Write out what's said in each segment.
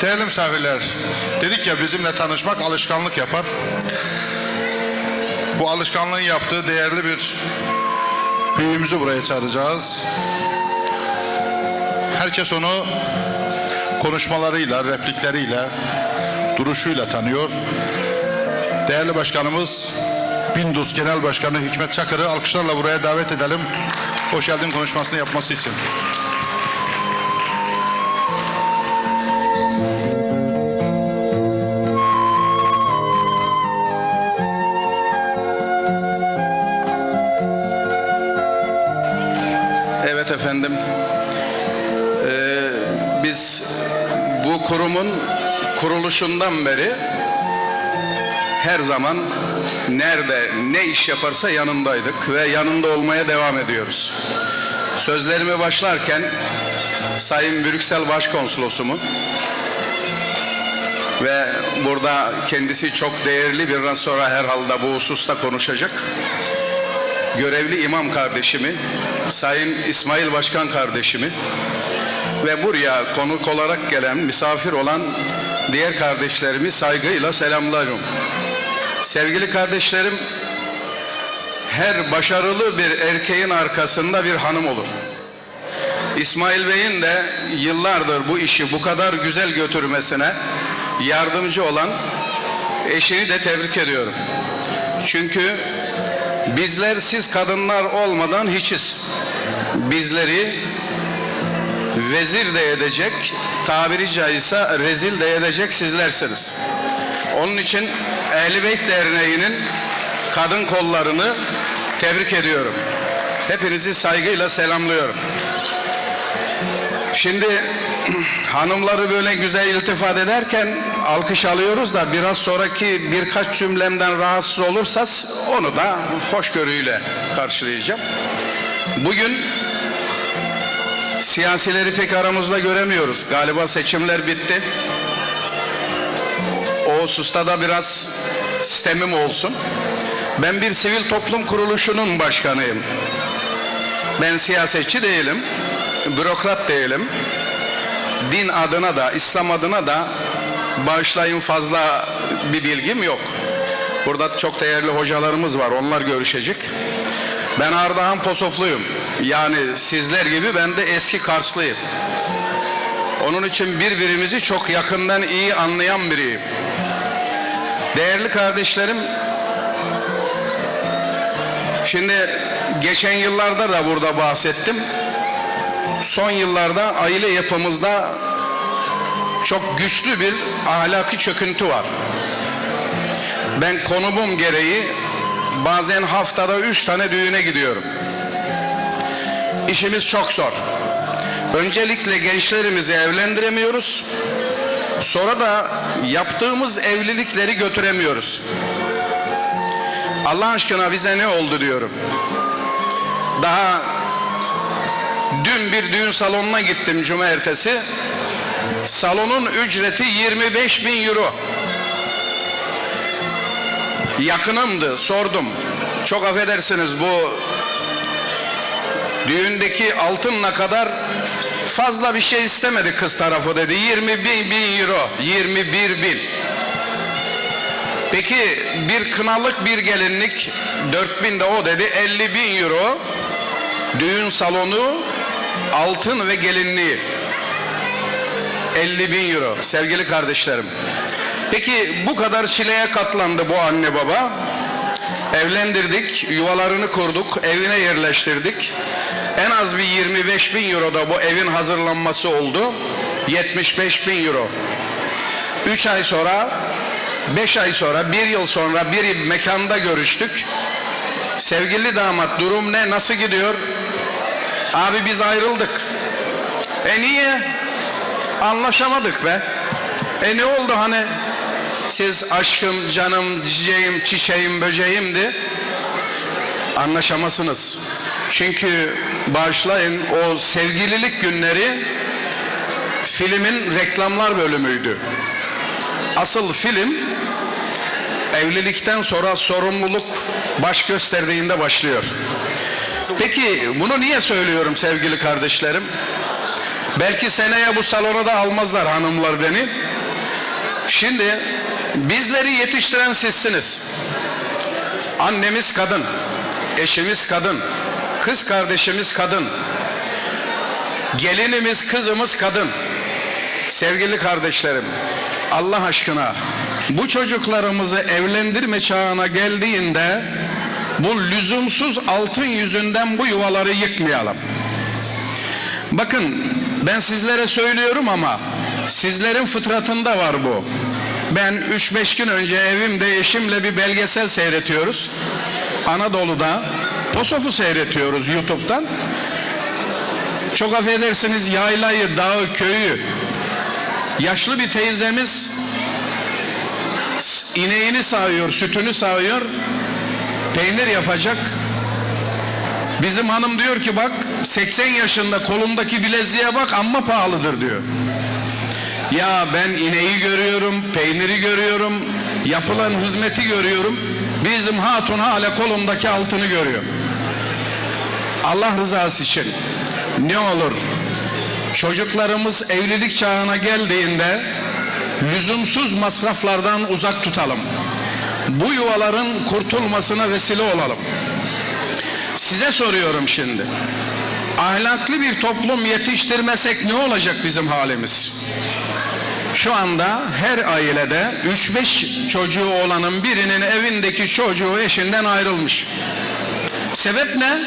Değerli misafirler, dedik ya bizimle tanışmak alışkanlık yapar. Bu alışkanlığın yaptığı değerli bir büyüğümüzü buraya çağıracağız. Herkes onu konuşmalarıyla, replikleriyle, duruşuyla tanıyor. Değerli başkanımız Bindus Genel Başkanı Hikmet Çakır'ı alkışlarla buraya davet edelim. Hoş geldin konuşmasını yapması için. Evet efendim. Ee, biz bu kurumun kuruluşundan beri her zaman nerede ne iş yaparsa yanındaydık ve yanında olmaya devam ediyoruz. Sözlerime başlarken Sayın Brüksel Başkonsolosumu ve burada kendisi çok değerli biraz sonra herhalde bu hususta konuşacak görevli imam kardeşimi, Sayın İsmail Başkan kardeşimi ve buraya konuk olarak gelen, misafir olan diğer kardeşlerimi saygıyla selamlarım. Sevgili kardeşlerim, her başarılı bir erkeğin arkasında bir hanım olur. İsmail Bey'in de yıllardır bu işi bu kadar güzel götürmesine yardımcı olan eşini de tebrik ediyorum. Çünkü Bizler siz kadınlar olmadan hiçiz. Bizleri vezir de edecek, tabiri caizse rezil de edecek sizlersiniz. Onun için Ehl-i Beyt Derneği'nin kadın kollarını tebrik ediyorum. Hepinizi saygıyla selamlıyorum. Şimdi hanımları böyle güzel iltifat ederken alkış alıyoruz da biraz sonraki birkaç cümlemden rahatsız olursanız onu da hoşgörüyle karşılayacağım. Bugün siyasileri pek aramızda göremiyoruz. Galiba seçimler bitti. O hususta da biraz sistemim olsun. Ben bir sivil toplum kuruluşunun başkanıyım. Ben siyasetçi değilim, bürokrat değilim. Din adına da, İslam adına da bağışlayın fazla bir bilgim yok. Burada çok değerli hocalarımız var, onlar görüşecek. Ben Ardahan Posofluyum. Yani sizler gibi ben de eski Karslıyım. Onun için birbirimizi çok yakından iyi anlayan biriyim. Değerli kardeşlerim, Şimdi geçen yıllarda da burada bahsettim. Son yıllarda aile yapımızda çok güçlü bir ahlaki çöküntü var. Ben konumum gereği bazen haftada üç tane düğüne gidiyorum. İşimiz çok zor. Öncelikle gençlerimizi evlendiremiyoruz. Sonra da yaptığımız evlilikleri götüremiyoruz. Allah aşkına bize ne oldu diyorum. Daha dün bir düğün salonuna gittim cuma ertesi. Salonun ücreti 25 bin euro. Yakınımdı sordum. Çok affedersiniz bu düğündeki altınla kadar fazla bir şey istemedi kız tarafı dedi. 20 bin, bin euro. 21 bin. Peki bir kınalık bir gelinlik 4000 de o dedi 50 bin euro düğün salonu altın ve gelinliği 50 bin euro sevgili kardeşlerim. Peki bu kadar çileye katlandı bu anne baba. Evlendirdik, yuvalarını kurduk, evine yerleştirdik. En az bir 25 bin euro da bu evin hazırlanması oldu. 75 bin euro. 3 ay sonra Beş ay sonra, bir yıl sonra bir mekanda görüştük. Sevgili damat durum ne, nasıl gidiyor? Abi biz ayrıldık. E niye? Anlaşamadık be. E ne oldu hani? Siz aşkım, canım, ciceyim, çiçeğim, böceğimdi. Anlaşamazsınız. Çünkü bağışlayın o sevgililik günleri filmin reklamlar bölümüydü. Asıl film evlilikten sonra sorumluluk baş gösterdiğinde başlıyor. Peki bunu niye söylüyorum sevgili kardeşlerim? Belki seneye bu salona da almazlar hanımlar beni. Şimdi bizleri yetiştiren sizsiniz. Annemiz kadın, eşimiz kadın, kız kardeşimiz kadın, gelinimiz, kızımız kadın. Sevgili kardeşlerim, Allah aşkına bu çocuklarımızı evlendirme çağına geldiğinde bu lüzumsuz altın yüzünden bu yuvaları yıkmayalım. Bakın ben sizlere söylüyorum ama sizlerin fıtratında var bu. Ben 3-5 gün önce evimde eşimle bir belgesel seyretiyoruz. Anadolu'da Posof'u seyretiyoruz YouTube'dan. Çok affedersiniz yaylayı, dağı, köyü. Yaşlı bir teyzemiz ineğini sağıyor, sütünü sağıyor. Peynir yapacak. Bizim hanım diyor ki bak 80 yaşında kolumdaki bileziğe bak amma pahalıdır diyor. Ya ben ineği görüyorum, peyniri görüyorum, yapılan hizmeti görüyorum. Bizim hatun hala kolumdaki altını görüyor. Allah rızası için ne olur çocuklarımız evlilik çağına geldiğinde lüzumsuz masraflardan uzak tutalım. Bu yuvaların kurtulmasına vesile olalım. Size soruyorum şimdi. Ahlaklı bir toplum yetiştirmesek ne olacak bizim halimiz? Şu anda her ailede 3-5 çocuğu olanın birinin evindeki çocuğu eşinden ayrılmış. Sebep ne?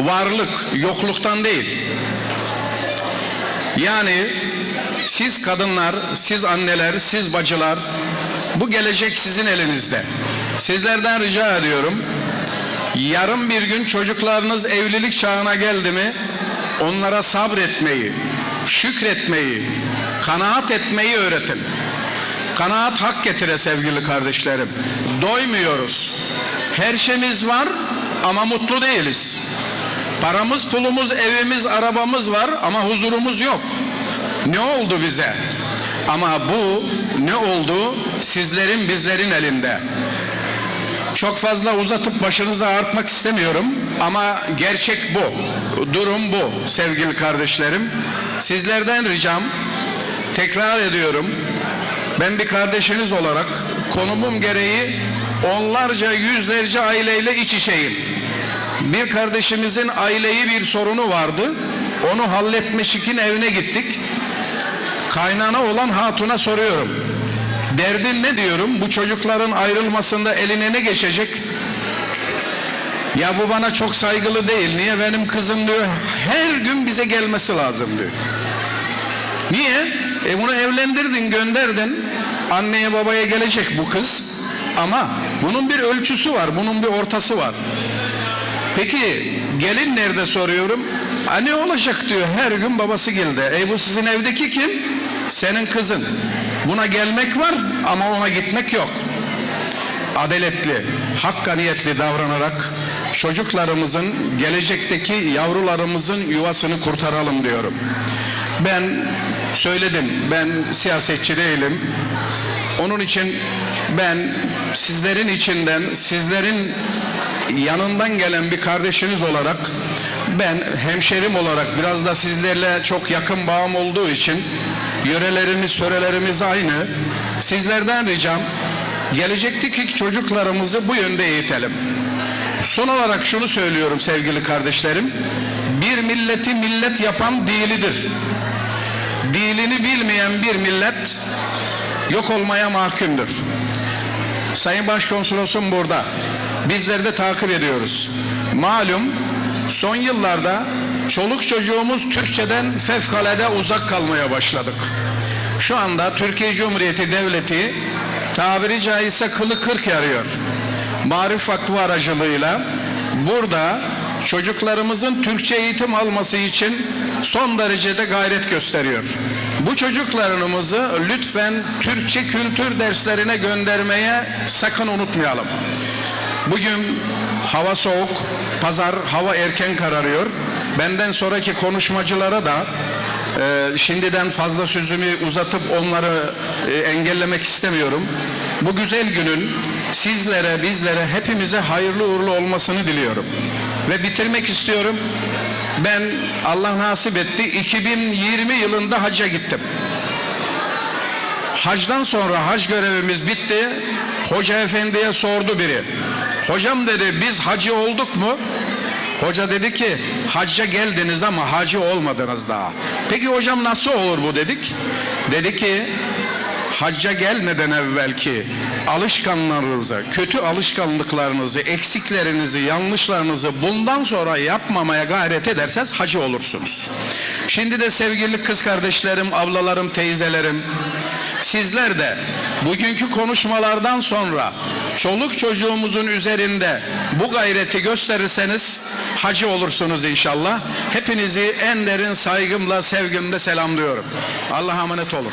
Varlık, yokluktan değil. Yani siz kadınlar, siz anneler, siz bacılar bu gelecek sizin elinizde. Sizlerden rica ediyorum. Yarın bir gün çocuklarınız evlilik çağına geldi mi onlara sabretmeyi, şükretmeyi, kanaat etmeyi öğretin. Kanaat hak getire sevgili kardeşlerim. Doymuyoruz. Her şeyimiz var ama mutlu değiliz. Paramız, pulumuz, evimiz, arabamız var ama huzurumuz yok. Ne oldu bize? Ama bu ne oldu? Sizlerin bizlerin elinde. Çok fazla uzatıp başınızı ağrıtmak istemiyorum ama gerçek bu. Durum bu sevgili kardeşlerim. Sizlerden ricam tekrar ediyorum. Ben bir kardeşiniz olarak konumum gereği onlarca yüzlerce aileyle iç içeyim. Bir kardeşimizin aileyi bir sorunu vardı. Onu halletmek için evine gittik. Kaynana olan hatuna soruyorum. Derdin ne diyorum? Bu çocukların ayrılmasında eline ne geçecek? Ya bu bana çok saygılı değil. Niye benim kızım diyor her gün bize gelmesi lazım diyor. Niye? E bunu evlendirdin, gönderdin. Anneye babaya gelecek bu kız. Ama bunun bir ölçüsü var, bunun bir ortası var. Peki gelin nerede soruyorum? Ha ne olacak diyor her gün babası geldi. E bu sizin evdeki kim? Senin kızın. Buna gelmek var ama ona gitmek yok. Adaletli, hakkaniyetli davranarak çocuklarımızın, gelecekteki yavrularımızın yuvasını kurtaralım diyorum. Ben söyledim, ben siyasetçi değilim. Onun için ben sizlerin içinden, sizlerin yanından gelen bir kardeşiniz olarak ben hemşerim olarak biraz da sizlerle çok yakın bağım olduğu için yörelerimiz, törelerimiz aynı. Sizlerden ricam gelecekteki çocuklarımızı bu yönde eğitelim. Son olarak şunu söylüyorum sevgili kardeşlerim. Bir milleti millet yapan dilidir. Dilini bilmeyen bir millet yok olmaya mahkumdur. Sayın Başkonsolosum burada. Bizler de takip ediyoruz. Malum son yıllarda çoluk çocuğumuz Türkçeden fevkalade uzak kalmaya başladık. Şu anda Türkiye Cumhuriyeti Devleti tabiri caizse kılı kırk yarıyor. Marif Vakfı aracılığıyla burada çocuklarımızın Türkçe eğitim alması için son derecede gayret gösteriyor. Bu çocuklarımızı lütfen Türkçe kültür derslerine göndermeye sakın unutmayalım. Bugün hava soğuk, pazar hava erken kararıyor. Benden sonraki konuşmacılara da e, şimdiden fazla sözümü uzatıp onları e, engellemek istemiyorum. Bu güzel günün sizlere, bizlere, hepimize hayırlı uğurlu olmasını diliyorum. Ve bitirmek istiyorum. Ben Allah nasip etti 2020 yılında hacca gittim. Hacdan sonra hac görevimiz bitti. Hoca efendiye sordu biri. Hocam dedi biz hacı olduk mu? Hoca dedi ki hacca geldiniz ama hacı olmadınız daha. Peki hocam nasıl olur bu dedik? Dedi ki hacca gelmeden evvelki alışkanlarınızı, kötü alışkanlıklarınızı, eksiklerinizi, yanlışlarınızı bundan sonra yapmamaya gayret ederseniz hacı olursunuz. Şimdi de sevgili kız kardeşlerim, ablalarım, teyzelerim, sizler de bugünkü konuşmalardan sonra çoluk çocuğumuzun üzerinde bu gayreti gösterirseniz hacı olursunuz inşallah. Hepinizi en derin saygımla, sevgimle selamlıyorum. Allah'a emanet olun.